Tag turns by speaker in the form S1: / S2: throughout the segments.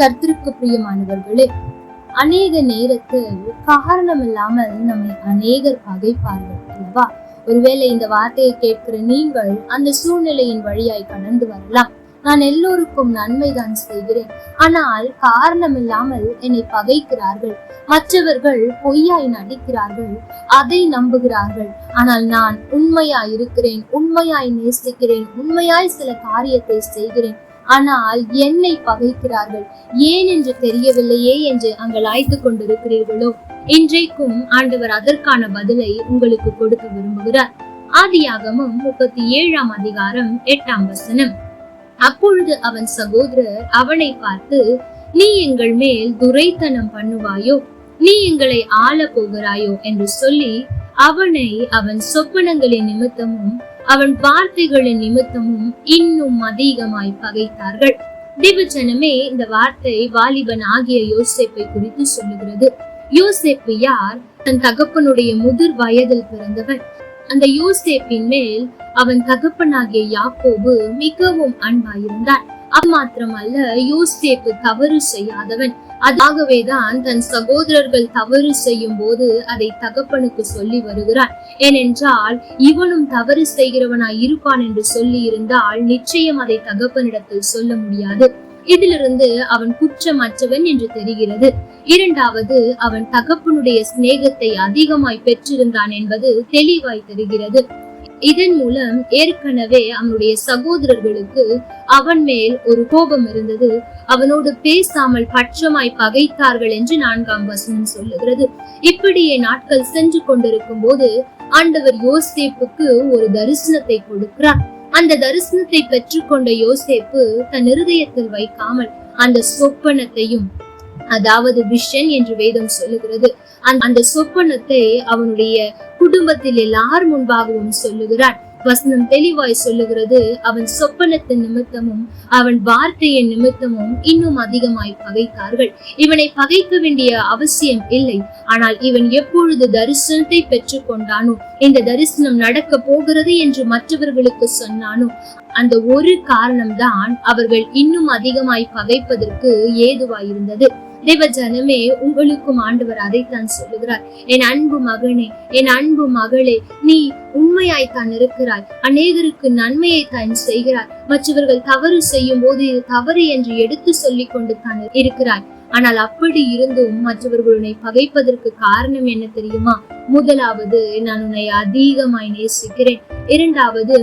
S1: கர்த்தருக்கு பிரியமானவர்களே அநேக நேரத்தில் காரணம் இல்லாமல் நம்மை அநேகர் பகைப்பார்கள் அல்லவா? ஒருவேளை இந்த வார்த்தையை கேட்கிற நீங்கள் அந்த சூழ்நிலையின் வழியாய் கடந்து வரலாம். நான் எல்லோருக்கும் நன்மைதான் செய்கிறேன். ஆனால் காரணம் இல்லாமல் என்னை பகைக்கிறார்கள். மற்றவர்கள் பொய்யாய் நடிக்கிறார்கள். அதை நம்புகிறார்கள். ஆனால் நான் உண்மையாய் இருக்கிறேன் உண்மையாய் நேசிக்கிறேன் உண்மையாய் சில காரியத்தை செய்கிறேன். ஆனால் என்னை பகைக்கிறார்கள். ஏன் என்று தெரியவில்லையே என்று அங்கலாய்த்து கொண்டிருக்கிறீர்களோ? இன்றைக்கும் ஆண்டவர் அதற்கான பதிலை உங்களுக்கு கொடுக்க விரும்புகிறார். ஆதியாகமும் முப்பத்தி ஏழாம் அதிகாரம் எட்டாம் வசனம். அப்பொழுது அவன் சகோதரர் அவனை பார்த்து நீ எங்கள் மேல் துரைத்தனம் பண்ணுவாயோ? நீ எங்களை ஆள போகிறாயோ? என்று சொல்லி அவனை அவன் சொப்பனங்களின் நிமித்தமும் அவன் வார்த்தைகளின் நிமித்தமும் இன்னும் அதிகமாய் பகைத்தார்கள். திவச்சனமே இந்த வார்த்தை வாலிபன் ஆகிய யோசேப்பை குறித்து சொல்லுகிறது. யோசேப்பு யார்? தன் தகப்பனுடைய முதிர் வயதில் பிறந்தவன். அந்த யோசேப்பின் மேல் அவன் தகப்பனாகிய யாக்கோபு மிகவும் அன்பாயிருந்தான். அது மாத்திரமல்ல யோசேப்பு தவறு செய்யாதவன். அதாகவேதான் தன் சகோதரர்கள் தவறு செய்யும் போது அதை தகப்பனுக்கு சொல்லி வருகிறான். ஏனென்றால் இவனும் தவறு செய்கிறவனாய் இருப்பான் என்று சொல்லி இருந்தால் நிச்சயம் அதை தகப்பனிடத்தில் சொல்ல முடியாது. இதிலிருந்து அவன் குற்றமற்றவன் என்று தெரிகிறது. இரண்டாவது அவன் தகப்பனுடைய சிநேகத்தை அதிகமாய் பெற்றிருந்தான் என்பது தெளிவாய் தெரிகிறது. இதன் மூலம் ஏற்கனவே அவனுடைய சகோதரர்களுக்கு அவன் மேல் ஒரு கோபம் இருந்தது. அவனோடு பேசாமல் பட்சமாய் பகைத்தார்கள் என்று நான்காம் வசனம் சொல்லுகிறது. இப்படியே நாட்கள் சென்று கொண்டிருக்கும் போது ஆண்டவர் யோசேப்புக்கு ஒரு தரிசனத்தை கொடுக்கிறார். அந்த தரிசனத்தை பெற்றுக்கொண்ட யோசேப்பு தன் இருதயத்தில் வைக்காமல் அந்த சொப்பனத்தையும் அதாவது விஷன் என்று வேதம் சொல்லுகிறது. அந்த- சொப்பனத்தை அவனுடைய குடும்பத்தில் எல்லார் முன்பாகவும் சொல்லுகிறான். வசனம் தெளிவாய் சொல்லுகிறது அவன் சொப்பனத்தின் நிமித்தமும் அவன் வார்த்தையின் நிமித்தமும் இன்னும் அதிகமாய் பகைத்தார்கள். இவனை பகைக்க வேண்டிய அவசியம் இல்லை. ஆனால் இவன் எப்பொழுது தரிசனத்தை பெற்றுக் கொண்டானோ இந்த தரிசனம் நடக்க போகிறது என்று மற்றவர்களுக்கு சொன்னானோ அந்த ஒரு காரணம்தான் அவர்கள் இன்னும் அதிகமாய் பகைப்பதற்கு ஏதுவாயிருந்தது. தேவ ஜனமே உங்களுக்கும் ஆண்டவர் அதைத்தான் சொல்லுகிறார். என் அன்பு மகனே என் அன்பு மகளே நீ உண்மையாய்த்தான் இருக்கிறாய். அநேகருக்கு நன்மையை தான் செய்கிறாய். மற்றவர்கள் தவறு செய்யும் போது இது தவறு என்று எடுத்து சொல்லிக் கொண்டு தான் இருக்கிறாய். ஆனால் அப்படி இருந்தும் மற்றவர்கள் உன்னை பகைப்பதற்கு காரணம் என்ன தெரியுமா? முதலாவது நான் உன்னை அதிகமாய் நேசிக்கிறேன். இரண்டாவது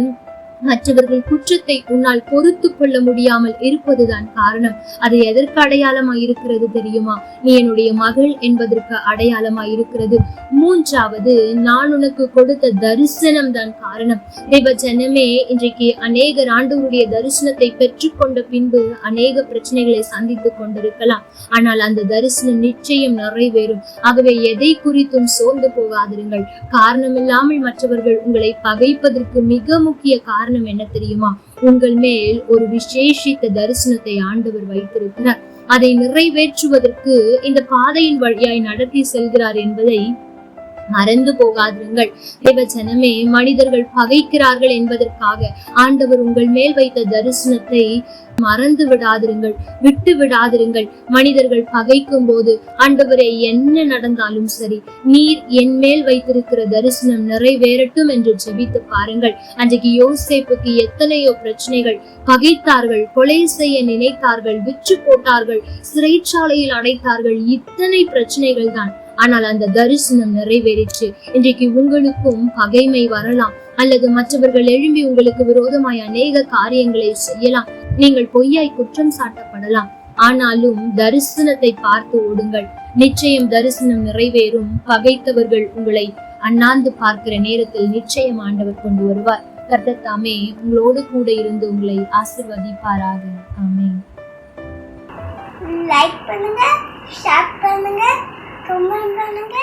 S1: மற்றவர்கள் குற்றத்தை உன்னால் பொறுத்து கொள்ள முடியாமல் இருப்பதுதான் காரணம். அது எதற்கு அடையாளமாய் இருக்கிறது தெரியுமா? நீ என்னுடைய மகள் என்பதற்கு அடையாளமாய் இருக்கிறது மூன்றாவது நான் உனக்கு கொடுத்த தரிசனம் தான் காரணம். தேவ ஜனமே இன்றைக்கு அநேக ஆண்டவருடைய தரிசனத்தை பெற்றுக்கொண்ட பின்பு அநேக பிரச்சனைகளை சந்தித்துக் கொண்டிருக்கலாம். ஆனால் அந்த தரிசனம் நிச்சயம் நிறைவேறும். ஆகவே எதை குறித்தும் சோர்ந்து போகாதிருங்கள். காரணமில்லாமல் மற்றவர்கள் உங்களை பகைப்பதற்கு மிக முக்கிய காரணம் என்ன தெரியுமா? உங்கள் மேல் ஒரு விசேஷித்த தரிசனத்தை ஆண்டவர் வைத்திருக்கிறார். அதை நிறைவேற்றுவதற்கு இந்த பாதையின் வழியாய் நடத்தி செல்கிறார் என்பதை மறந்து போகாதிருங்கள். தேவஜனமே மனிதர்கள் பகைக்கிறார்கள் என்பதற்காக ஆண்டவர் உங்கள் மேல் வைத்த தரிசனத்தை மறந்து விடாதிருங்கள் விட்டு விடாதிருங்கள். மனிதர்கள் பகைக்கும் போது ஆண்டவரே என்ன நடந்தாலும் சரி நீர் என் மேல் வைத்திருக்கிற தரிசனம் நிறைவேறட்டும் என்று ஜெபித்து பாருங்கள். அன்றைக்கு யோசேப்புக்கு எத்தனையோ பிரச்சனைகள் பகைத்தார்கள் கொலை செய்ய நினைத்தார்கள் விற்று போட்டார்கள் சிறைச்சாலையில் அடைத்தார்கள் இத்தனை பிரச்சனைகள் தான் ஆனால் அந்த தரிசனம் நிறைவேறிற்று. இன்றைக்கு உங்களுக்கும் பகைமை வரலாம். அல்லது மற்றவர்கள் எழும்பி உங்களுக்கு விரோதமாய் அநேக காரியங்களை செய்யலாம். நீங்கள் பொய்யாய் குற்றம் சாட்டப்படலாம். ஆனாலும் தரிசனத்தை பார்த்து ஓடுங்கள். நிச்சயம் தரிசனம் நிறைவேறும். பகைத்தவர்கள் உங்களை அண்ணாந்து பார்க்கிற நேரத்தில் நிச்சயம் ஆண்டவர் கொண்டு வருவார். கர்த்தர் தாமே உங்களோடு கூட இருந்து உங்களை ஆசிர்வதிப்பாராக. ஆமே
S2: லைக் பண்ணுங்க ஷேர் பண்ணுங்க. கமெண்ட் பண்ணுங்க